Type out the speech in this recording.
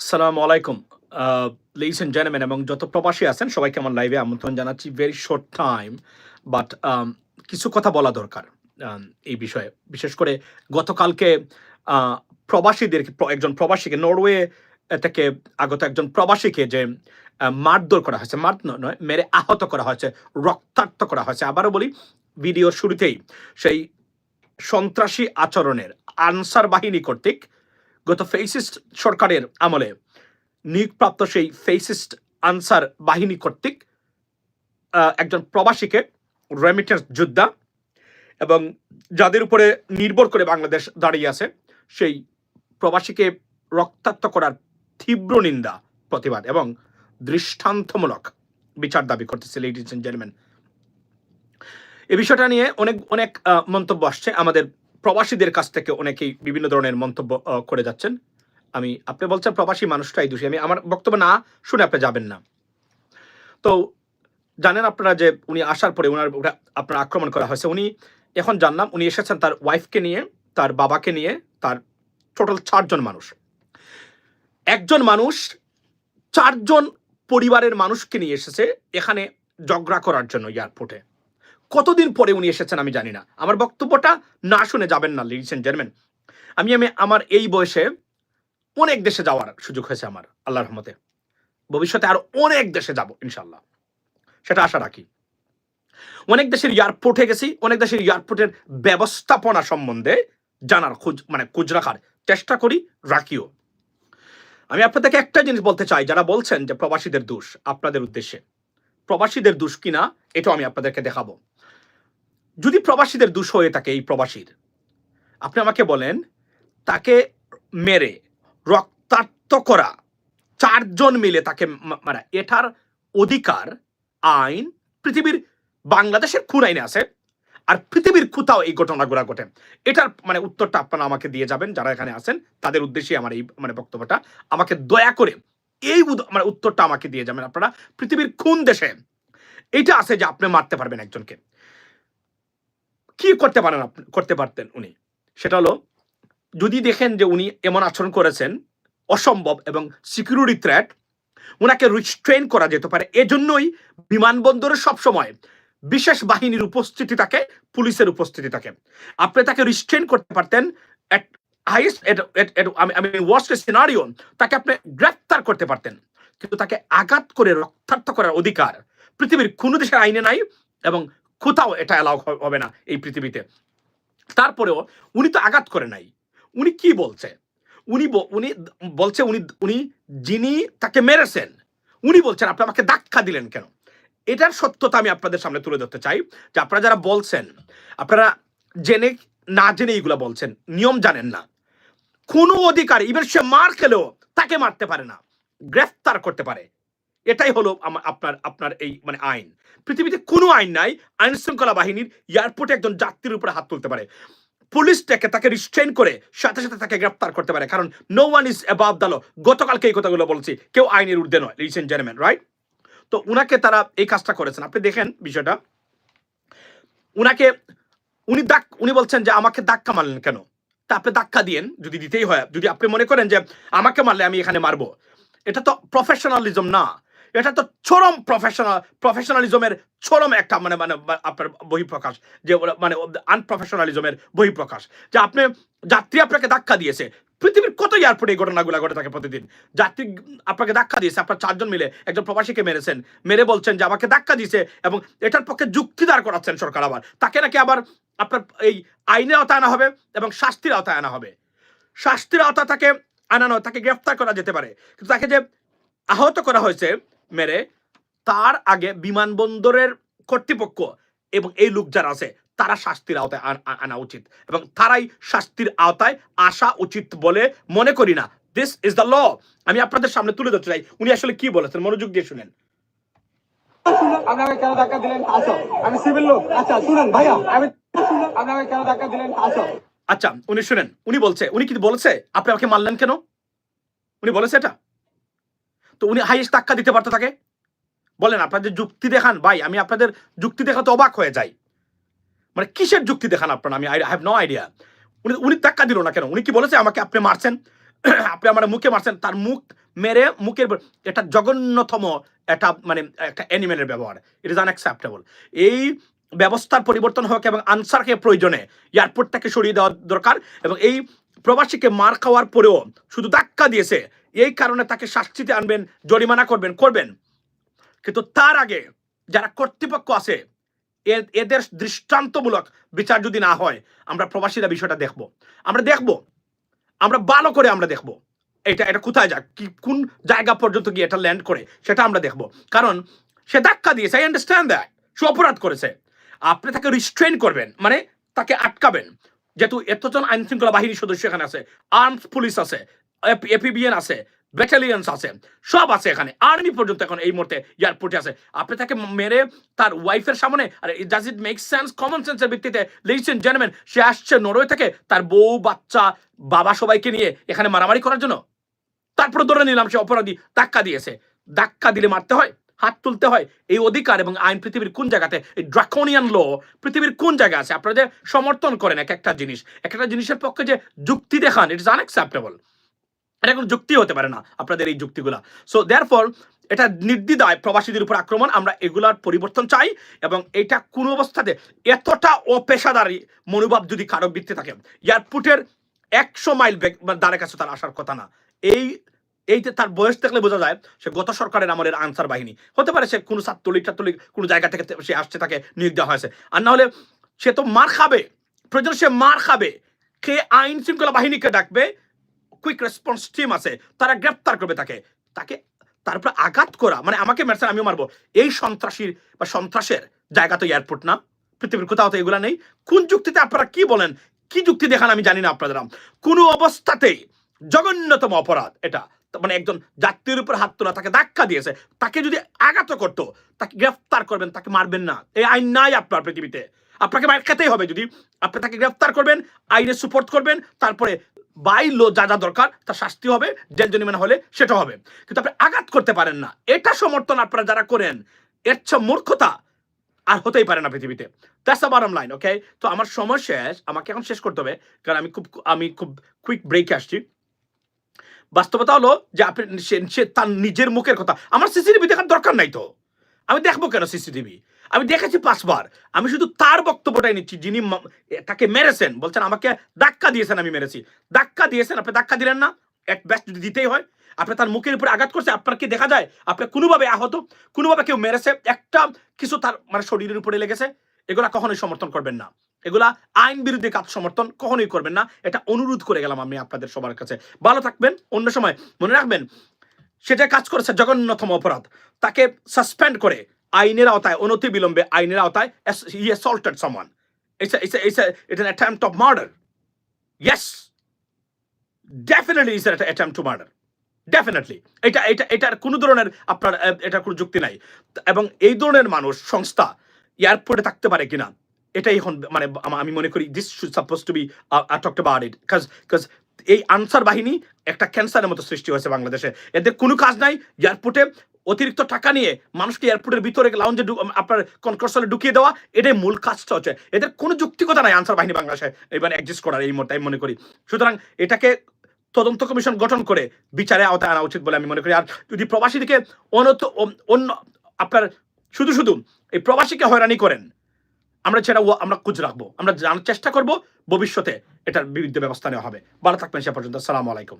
আসসালামু আলাইকুম। লিস and gentleman এবং যত প্রবাসী আছেন সবাইকে আমার লাইভে আমন্ত্রণ জানাচ্ছি। ভেরি শর্ট টাইম বাট কিছু কথা বলা দরকার um, এই বিষয়ে। বিশেষ করে গতকালকে প্রবাসীদেরকে একজন প্রবাসীকে নরওয়ে থেকে আগত একজন প্রবাসীকে যে মারধর করা হয়েছে মার নয় মেরে আহত করা হয়েছে রক্তাক্ত করা হয়েছে আবারও বলি ভিডিওর শুরুতেই সেই সন্ত্রাসী আচরণের আনসার বাহিনী কর্তৃক গত ফেসিস্ট সরকারের আমলে নিয়োগপ্রাপ্ত সেই ফেসিস্ট আনসার বাহিনী কর্তৃক একজন প্রবাসীকে রেমিটেন্স যোদ্ধা এবং যাদের উপরে নির্ভর করে বাংলাদেশ দাঁড়িয়ে আছে, সেই প্রবাসীকে রক্তাক্ত করার তীব্র নিন্দা, প্রতিবাদ এবং দৃষ্টান্তমূলক বিচার দাবি করতেছে লেডিস এন্ড জেন্টলম্যান এই বিষয়টা নিয়ে অনেক অনেক মন্তব্য আসছে আমাদের প্রবাসীদের কাছ থেকে অনেকেই বিভিন্ন ধরনের মন্তব্য করে যাচ্ছেন। আমি, আপনি বলছেন প্রবাসী মানুষটাই দোষী। আমি আমার বক্তব্য না শুনে আপনি যাবেন না। তো জানেন আপনারা যে উনি আসার পরে ওনার আপনার আক্রমণ করা হয়েছে। উনি এখন জানলাম উনি এসেছেন তার ওয়াইফকে নিয়ে, তার বাবাকে নিয়ে, তার টোটাল চারজন মানুষ। একজন মানুষ চারজন পরিবারের মানুষকে নিয়ে এসেছে এখানে ঝগড়া করার জন্য এয়ারপোর্টে কতদিন পরে উনি এসেছেন আমি জানি না। আমার বক্তব্যটা না শুনে যাবেন না লিডিস এন্ড জেন্টলম্যান আমি আমি আমার এই বয়সে অনেক দেশে যাওয়ার সুযোগ হয়েছে আমার, আল্লাহর রহমতে। ভবিষ্যতে আর অনেক দেশে যাব ইনশাল্লাহ সেটা আশা রাখি। অনেক দেশের এয়ারপোর্টে গেছি, অনেক দেশের এয়ারপোর্টের ব্যবস্থাপনা সম্বন্ধে জানার খোঁজ মানে খোঁজ রাখার চেষ্টা করি, রাখিও। আমি আপনাদেরকে একটা জিনিস বলতে চাই, যারা বলছেন যে প্রবাসীদের দোষ আপনাদের উদ্দেশ্যে। প্রবাসীদের দোষ কিনা, এটাও আমি আপনাদেরকে দেখাবো। যদি প্রবাসীদের দোষ হয়ে থাকে এই প্রবাসীর, আপনি আমাকে বলেন, তাকে মেরে, রক্তাক্ত করা, চারজন মিলে তাকে মারা এটার অধিকার, আইন, পৃথিবীর বাংলাদেশের খুন আইনে আছে, আর পৃথিবীর কোথাও এই ঘটনাগুলো ঘটে। এটার মানে উত্তরটা আপনারা আমাকে দিয়ে যাবেন, যারা এখানে আছেন, তাদের উদ্দেশ্যে আমার এই মানে বক্তব্যটা। আমাকে দয়া করে এই মানে উত্তরটা আমাকে দিয়ে যাবেন আপনারা। পৃথিবীর কোন দেশে এটা আছে যে আপনি মারতে পারবেন একজনকে। কি করতে পারেন করতে পারতেন উনি? সেটা হলো, যদি দেখেন যে উনি এমন আচরণ করেছেন, অসম্ভব এবং সিকিউরিটি থ্রেট ওনাকে রিস্ট্রেন করা যেতে পারে। এজন্যই বিমানবন্দরে সবসময় বিশেষ বাহিনীর উপস্থিতি থাকে, পুলিশের উপস্থিতি থাকে। আপনি তাকে রিস্ট্রেন করতে পারতেন সিনারিও তাকে আপনি গ্রেফতার করতে পারতেন। কিন্তু তাকে আঘাত করে রক্তাক্ত করার অধিকার পৃথিবীর কোনো দেশের আইনে নাই এবং কোথাও এটা অ্যালাউ হবে না এই পৃথিবীতে। তারপরেও উনি তো আঘাত করে নাই। উনি কি বলছে? উনি উনি বলছে উনি উনি যিনি তাকে মেরেছেন, উনি বলছেন, আপনি আমাকে ধাক্কা দিলেন কেন? এটার সত্যতা আমি আপনাদের সামনে তুলে ধরতে চাই যে আপনারা যারা বলছেন, আপনারা জেনে না জেনে এইগুলো বলছেন, নিয়ম জানেন না। কোনো অধিকার ইভেন সে মার খেলেও তাকে মারতে পারে না, গ্রেফতার করতে পারে। এটাই হলো আপনার আপনার এই মানে আইন। পৃথিবীতে কোনো আইন নাই আইন শৃঙ্খলা বাহিনীর এয়ারপোর্টে একজন যাত্রীর উপরে হাত তুলতে পারে। পুলিশ তাকে তাকে রিস্ট্রেন করে সাথে সাথে তাকে গ্রেফতার করতে পারে, কারণ no one is above the law গতকালকে এই কথাগুলো বলছি, কেউ আইনের ঊর্ধ্বে নয় লিসেন জেন্টলম্যান রাইট তো উনাকে তারা এই কাজটা করেছেন। আপনি দেখেন বিষয়টা। উনাকে, উনি দাক উনি বলছেন যে আমাকে ধাক্কা মারলেন কেন? তা আপনি ধাক্কা দিয়েন, যদি দিতেই হয়। যদি আপনি মনে করেন যে আমাকে মারলে আমি এখানে মারবো। এটা তো প্রফেশনালিজম না। এটা তো চরম প্রফেশনাল প্রফেশনালিজমের চরম একটা মানে মানে আপনার বহিঃপ্রকাশ। যে মানে আনপ্রফেশনালিজমের বহিঃপ্রকাশ। যে আপনি, যাত্রী আপনাকে ধাক্কা দিয়েছে। পৃথিবীর কত এয়ারপোর্টে এই ঘটনাগুলো ঘটে থাকে প্রতিদিন? যাত্রী আপনাকে ধাক্কা দিয়েছে, আপনার চারজন মিলে একজন প্রবাসীকে মেরেছেন। মেরে বলছেন যে আমাকে ধাক্কা দিয়েছে এবং এটার পক্ষে যুক্তি দাঁড় করাচ্ছেন সরকার আবার। তাকে নাকি আবার আপনার এই আইনের আওতায় আনা হবে এবং শাস্তির আওতায় আনা হবে। শাস্তির আওতা তাকে আনানো, তাকে গ্রেফতার করা যেতে পারে। কিন্তু তাকে যে আহত করা হয়েছে মেরে তার আগে বিমানবন্দরের কর্তৃপক্ষ এবং এই লোক যারা আছে তারা শাস্তির আওতায় আনা উচিত। এবং তারাই শাস্তির আওতায় আসা উচিত বলে মনে করি না। দিস ইজ দ্য ল আমি আপনাদের সামনে তুলে ধরতে চাই। উনি আসলে কি বলেছেন? মনোযোগ দিয়ে শুনেন। আপনাকে কেন ধাক্কা দিলেন আসো আমি সিভিল লোক। আচ্ছা শুনেন ভাইয়া আমি আপনাকে কেন ধাক্কা দিলেন আসো আচ্ছা উনি শুনেন। উনি বলছে। উনি কি বলেছে? আপনি আমাকে মারলেন কেন? উনি বলেছে এটা? তো উনি হাইয়েস্ট ধাক্কা দিতে পারতো তাকে? বলেন, আপনাদের যুক্তি দেখান, ভাই, আমি আপনাদের যুক্তি দেখাতে অবাক হয়ে যাই। মানে কিসের যুক্তি দেখান আপনারা? আমি আই হ্যাভ নো আইডিয়া উনি উনি ধাক্কা দিল না কেন? উনি কি বলেছে, আমাকে আপনি মারছেন? আপনি আমার মুখে মারছেন? তার মুখ মেরে মুখের এটা জঘন্যতম একটা মানে একটা অ্যানিমেলের ব্যবহার। ইট ইজ আনঅ্যাকসেপ্টেবল এই ব্যবস্থার পরিবর্তন হোক এবং আনসারকে প্রয়োজনে এয়ারপোর্ট থেকে সরিয়ে দেওয়া দরকার এবং এই প্রবাসীকে মার খাওয়ার পরেও শুধু ধাক্কা দিয়েছে। এই কারণে তাকে শাস্তিতে আনবেন, জরিমানা করবেন করবেন। কিন্তু তার আগে যারা কর্তৃপক্ষ আছে এদের দৃষ্টান্তমূলক বিচার যদি না হয়, আমরা প্রবাসীরা বিষয়টা দেখব। আমরা দেখব। আমরা ভালো করে আমরা দেখব। এটা এটা কোথায় যাক? কি, কোন জায়গা পর্যন্ত গিয়ে এটা ল্যান্ড করে? সেটা আমরা দেখব। কারণ সে ধাক্কা দিয়েছে আই আন্ডারস্ট্যান্ড দ্যাট সে অপরাধ করেছে। আপনি তাকে রিস্ট্রেন করবেন মানে তাকে আটকাবেন। যেহেতু এতজন আইন শৃঙ্খলা বাহিনীর সদস্য এখানে আছে আর্মস পুলিশ আছে এপিবিএন আছে ব্যাটালিয়ন্স আছে, সব আছে এখানে। আর্মি পর্যন্ত এখন এই মুহূর্তে এয়ারপোর্টে আছে। আপনি তাকে মেরে তার ওয়াইফের সামনে, আর does it make sense common সেন্সের ভিত্তিতে লিসেন জেন্টলম্যান সে আসছে নরওয়ে থেকে তার বউ, বাচ্চা, বাবা সবাইকে নিয়ে এখানে মারামারি করার জন্য। তারপরে ধরে নিলাম সে অপরাধী ধাক্কা দিয়েছে। ধাক্কা দিলে মারতে হয়। হাত তুলতে হয় এই অধিকার এবং আইন পৃথিবীর কোন জায়গাতে? এই ড্রাকোনিয়ান ল পৃথিবীর কোন জায়গায় আছে আপনারা যে সমর্থন করেন এক একটা জিনিস, এক একটা জিনিসের পক্ষে যে যুক্তি দেখান ইট ইস আনএক্সেপ্টেবল এটা কোনো যুক্তি হতে পারে না আপনাদের এই যুক্তিগুলা। সো দেয়ার ফল এটা নির্দ্বিধায় প্রবাসীদের উপর আক্রমণ, আমরা এগুলার পরিবর্তন চাই এবং এটা কোনো অবস্থাতে এতটা অপেশাদারী মনোভাব যদি কারও বৃত্তি থাকে এয়ারপোর্টের একশো মাইল বেগ মানে কাছে তার আসার কথা না। এই এই যে তার বয়স দেখলে বোঝা যায়, সে গত সরকারের আমলের আনসার বাহিনী। হতে পারে সে কোনো ছাত্রলীগ ছাত্রলীগ কোনো জায়গা থেকে সে আসছে তাকে নিয়োগ দেওয়া হয়েছে। আর না হলে সে তো মার খাবে। প্রয়োজন সে মার খাবে। কে আইন শৃঙ্খলা বাহিনীকে ডাকবে কুইক রেসপন্স টিম আছে, তারা গ্রেপ্তার করবে তাকে। তাকে তারপর আঘাত করা মানে আমাকে মেরছেন আমিও মারবো। এই সন্ত্রাসীর বা সন্ত্রাসের জায়গা তো এয়ারপোর্ট না। পৃথিবীর কোথাও তো এগুলা নেই। কোন যুক্তিতে আপনারা কি বলেন? কি যুক্তি দেখান আমি জানি না আপনাদের কোনো অবস্থাতেই জঘন্যতম অপরাধ এটা। মানে একজন যাত্রীর উপর হাত তোলা, তাকে ধাক্কা দিয়েছে, তাকে যদি আঘাত করতো, তাকে গ্রেফতার করবেন, তাকে মারবেন না। এই আইন নাই আপনার পৃথিবীতে। আপনাকে মার খেতেই হবে যদি আপনি তাকে গ্রেফতার করবেন, আইনে সুপোর্ট করবেন, তারপরে বাই লো যা যা দরকার, তার শাস্তি হবে, জেল জরিমানা হলে সেটা হবে। কিন্তু আপনি আঘাত করতে পারেন না। এটা সমর্থন আপনারা যারা করেন, এর চেয়ে মূর্খতা আর হতেই পারে না পৃথিবীতে। That's the bottom line okay তো আমার সময় শেষ, আমাকে এখন শেষ করতে হবে, কারণ আমি খুব আমি খুব কুইক ব্রেকে আসছি। বাস্তবতা হলো যে আপনি সে- তার নিজের মুখের কথা। আমার সিসিটিভি দেখার দরকার নাই তো। আমি দেখব কেন সিসিটিভি আমি দেখেছি পাঁচবার। আমি শুধু তার বক্তব্যটাই নিচ্ছি, যিনি তাকে মেরেছেন। বলছেন, আমাকে ধাক্কা দিয়েছেন, আমি মেরেছি। ধাক্কা দিয়েছেন, আপনি ধাক্কা দিলেন না। এক ব্যাস যদি দিতেই হয়, আপনি তার মুখের উপরে আঘাত করছে, আপনার কি দেখা যায়? আপনি কোনোভাবে আহত, কোনোভাবে কেউ মেরেছে, একটা কিছু তার মানে শরীরের উপরে লেগেছে। এগুলা কখনোই সমর্থন করবেন না। এগুলা আইন বিরোধী কাজ সমর্থন কখনোই করবেন না। এটা অনুরোধ করে গেলাম আমি আপনাদের সবার কাছে। ভালো থাকবেন, অন্য সময় মনে রাখবেন সেটা কাজ করেছে জঘন্যতম অপরাধ, তাকে সাসপেন্ড করে আইনের আওতায় অনতি বিলম্বে আইনের আওতায় হি অ্যাসল্টেড ইয়েস ডেফিনেটলি এটা এটা, এটার কোনো ধরনের আপনার এটার কোনো যুক্তি নাই। এবং এই ধরনের মানুষ, সংস্থা এয়ারপোর্টে থাকতে পারে কিনা? এটাই এখন মানে আমি মনে করি this should suppose to be about it কাজ কাজ এই আনসার বাহিনী একটা ক্যান্সারের মতো সৃষ্টি হয়েছে বাংলাদেশে। এদের কোনো কাজ নাই, এয়ারপোর্টে অতিরিক্ত টাকা নিয়ে মানুষকে এয়ারপোর্টের ভিতরে লাউঞ্জে আপনার কনকর্সলে ঢুকিয়ে দেওয়া, এটাই মূল কাজটা হচ্ছে। এদের কোনো যুক্তিকতা নাই আনসার বাহিনী বাংলাদেশে, এবার অ্যাডজাস্ট করার এই মুহূর্তে আমি মনে করি। সুতরাং এটাকে তদন্ত কমিশন গঠন করে বিচারে আওতায় আনা উচিত বলে আমি মনে করি। আর যদি প্রবাসীদেরকে অনত অ- অন্য আপনার শুধু শুধু এই প্রবাসীকে হয়রানি করেন। আমরা ও- আমরা খুঁজ রাখব। আমরা জানার চেষ্টা করব, ভবিষ্যতে এটার বিরুদ্ধে ব্যবস্থা নেওয়া হবে। ভালো থাকবেন সে পর্যন্ত। আসসালামু আলাইকুম।